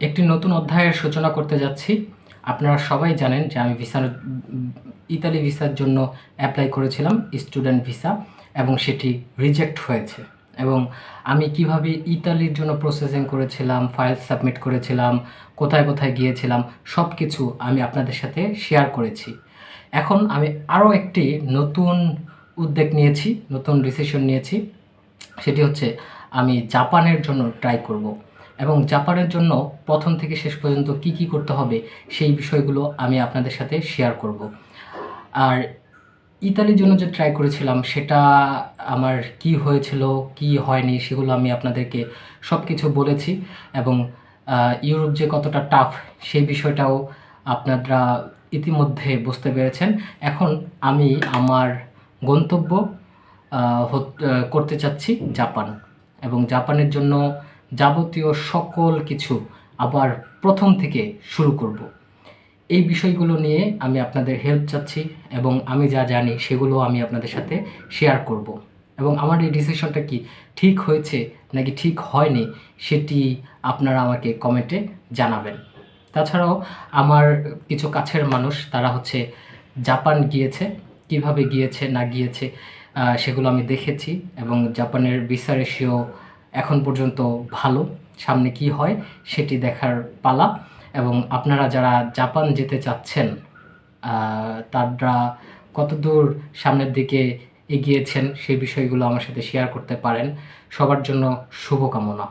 একটি নতুন অধ্যায়ের সূচনা করতে যাচ্ছি। আপনারা সবাই জানেন যে আমি ভিসার, ইতালি ভিসার জন্য অ্যাপ্লাই করেছিলাম স্টুডেন্ট ভিসা এবং সেটি রিজেক্ট হয়েছে। এবং আমি কীভাবে ইতালির জন্য প্রসেসিং করেছিলাম ফাইল সাবমিট করেছিলাম, কোথায় কোথায় গিয়েছিলাম সব কিছু আমি আপনাদের সাথে শেয়ার করেছি। এখন আমি আরও একটি নতুন উদ্যোগ নিয়েছি, নতুন ডিসিশন নিয়েছি। সেটি হচ্ছে আমি জাপানের জন্য ট্রাই করব। এবং জাপানের জন্য প্রথম থেকে শেষ পর্যন্ত কি কি করতে হবে সেই বিষয়গুলো আমি আপনাদের সাথে শেয়ার করব। আর ইতালির জন্য যে ট্রাই করেছিলাম, সেটা আমার কি হয়েছিল, কি হয়নি সেগুলো আমি আপনাদেরকে সব কিছু বলেছি এবং ইউরোপ যে কতটা টাফ সেই বিষয়টাও আপনারা ইতিমধ্যে বুঝতে পেরেছেন। এখন আমি আমার গন্তব্য করতে চাচ্ছি জাপান এবং জাপানের জন্য যাবতীয় সকল কিছু আবার প্রথম থেকে শুরু করব। এই বিষয়গুলো নিয়ে আমি আপনাদের হেল্প চাচ্ছি এবং আমি যা জানি সেগুলো আমি আপনাদের সাথে শেয়ার করব। এবং আমার এই ডিসিশনটা কি ঠিক হয়েছে নাকি ঠিক হয়নি সেটি আপনারা আমাকে কমেন্টে জানাবেন। তাছাড়াও আমার কিছু কাছের মানুষ, তারা হচ্ছে জাপান গিয়েছে, কীভাবে গিয়েছে, না গিয়েছে সেগুলো আমি দেখেছি এবং জাপানের ভিসা রেশিও এখন পর্যন্ত ভালো। সামনে কি হয় সেটি দেখার পালা। এবং আপনারা যারা জাপান যেতে চাচ্ছেন তারা কতদূর সামনের দিকে এগিয়েছেন সেই বিষয়গুলো আমার সাথে শেয়ার করতে পারেন। সবার জন্য শুভকামনা।